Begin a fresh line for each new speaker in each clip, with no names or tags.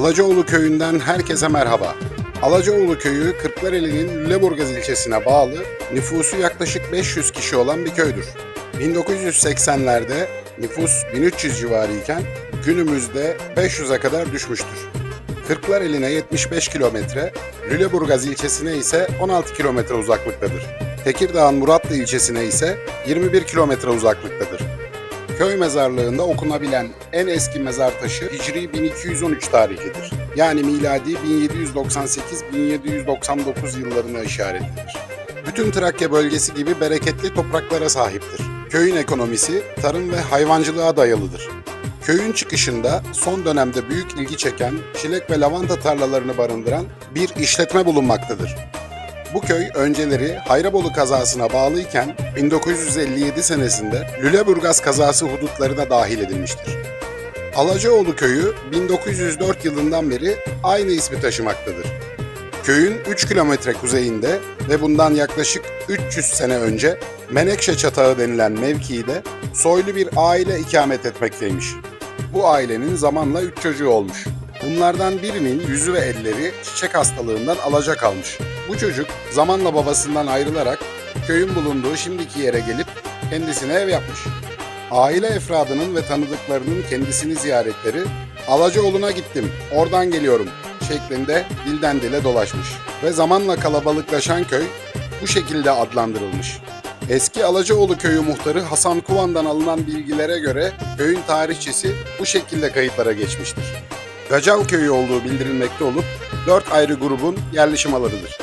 Alacaoğlu köyünden herkese merhaba. Alacaoğlu köyü Kırklareli'nin Lüleburgaz ilçesine bağlı, nüfusu yaklaşık 500 kişi olan bir köydür. 1980'lerde nüfus 1300 civarı iken günümüzde 500'e kadar düşmüştür. Kırklareli'ne 75 kilometre, Lüleburgaz ilçesine ise 16 kilometre uzaklıktadır. Tekirdağ'ın Muratlı ilçesine ise 21 kilometre uzaklıktadır. Köy mezarlığında okunabilen en eski mezar taşı Hicri 1213 tarihlidir. Yani miladi 1798-1799 yıllarına işaret edilir. Bütün Trakya bölgesi gibi bereketli topraklara sahiptir. Köyün ekonomisi tarım ve hayvancılığa dayalıdır. Köyün çıkışında son dönemde büyük ilgi çeken çilek ve lavanta tarlalarını barındıran bir işletme bulunmaktadır. Bu köy önceleri Hayrabolu kazasına bağlıyken 1957 senesinde Lüleburgaz kazası hudutlarına dahil edilmiştir. Alacaoğlu köyü 1904 yılından beri aynı ismi taşımaktadır. Köyün 3 kilometre kuzeyinde ve bundan yaklaşık 300 sene önce Menekşe Çatağı denilen mevkiide soylu bir aile ikamet etmekteymiş. Bu ailenin zamanla 3 çocuğu olmuş. Bunlardan birinin yüzü ve elleri çiçek hastalığından alaca kalmış. Bu çocuk zamanla babasından ayrılarak köyün bulunduğu şimdiki yere gelip kendisine ev yapmış. Aile efradının ve tanıdıklarının kendisini ziyaretleri Alacaoğlu'na gittim, oradan geliyorum şeklinde dilden dile dolaşmış. Ve zamanla kalabalıklaşan köy bu şekilde adlandırılmış. Eski Alacaoğlu köyü muhtarı Hasan Kuvan'dan alınan bilgilere göre köyün tarihçesi bu şekilde kayıtlara geçmiştir. Gacal köyü olduğu bildirilmekte olup dört ayrı grubun yerleşim alanıdır.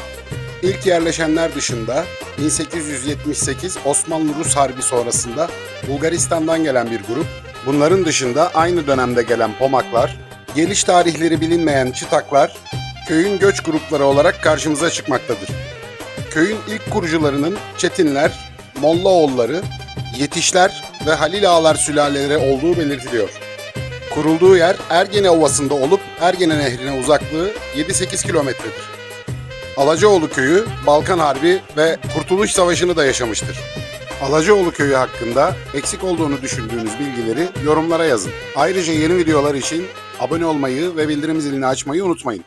İlk yerleşenler dışında 1878 Osmanlı-Rus Harbi sonrasında Bulgaristan'dan gelen bir grup, bunların dışında aynı dönemde gelen Pomaklar, geliş tarihleri bilinmeyen Çıtaklar, köyün göç grupları olarak karşımıza çıkmaktadır. Köyün ilk kurucularının Çetinler, Mollaoğulları, Yetişler ve Halil Ağalar sülaleleri olduğu belirtiliyor. Kurulduğu yer Ergene Ovası'nda olup Ergene Nehri'ne uzaklığı 7-8 kilometredir. Alacaoğlu köyü Balkan Harbi ve Kurtuluş Savaşı'nı da yaşamıştır. Alacaoğlu köyü hakkında eksik olduğunu düşündüğünüz bilgileri yorumlara yazın. Ayrıca yeni videolar için abone olmayı ve bildirim zilini açmayı unutmayın.